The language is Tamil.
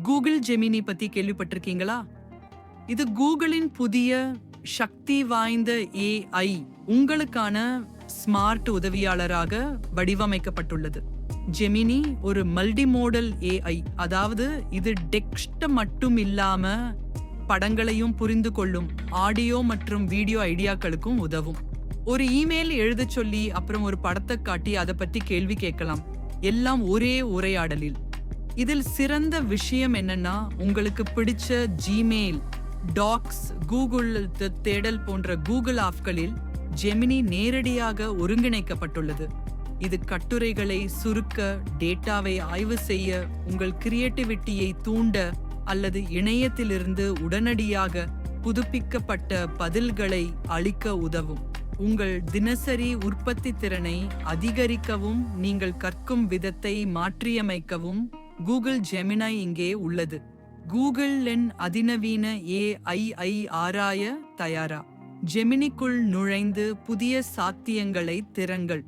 கூகுள் ஜெமினி பத்தி கேள்விப்பட்டிருக்கீங்களா? இது கூகுளின் புதிய சக்தி வாய்ந்த ஏஐ உங்களுக்கான ஸ்மார்ட் உதவியாளராக வடிவமைக்கப்பட்டுள்ளது. ஜெமினி ஒரு மல்டிமோடல் ஏஐ அதாவது இது டெக்ஸ்ட் மட்டும் இல்லாம படங்களையும் புரிந்து கொள்ளும் ஆடியோ மற்றும் வீடியோ ஐடியாக்களுக்கும் உதவும். ஒரு இமெயில் எழுதச் சொல்லி அப்புறம் ஒரு படத்தை காட்டி அதை பத்தி கேள்வி கேட்கலாம். எல்லாம் ஒரே உரையாடலில். இதில் சிறந்த விஷயம் என்னன்னா உங்களுக்கு பிடிச்ச ஜிமெயில் டாக்ஸ் கூகுள் தேடல் போன்ற கூகுள் ஆப்களில் ஜெமினி நேரடியாக ஒருங்கிணைக்கப்பட்டுள்ளது. இது கட்டுரைகளை சுருக்க டேட்டாவை ஆய்வு செய்ய உங்கள் கிரியேட்டிவிட்டியை தூண்ட அல்லது இணையத்திலிருந்து உடனடியாக புதுப்பிக்கப்பட்ட பதில்களை அளிக்க உதவும். உங்கள் தினசரி உற்பத்தி திறனை அதிகரிக்கவும் நீங்கள் கற்கும் விதத்தை மாற்றியமைக்கவும் கூகுள் ஜெமினாய் இங்கே உள்ளது. கூகுள் என் அதிநவீன ஏஐஐ ஆராய தயாரா. ஜெமினிக்குள் நுழைந்து புதிய சாத்தியங்களை திறங்கள்.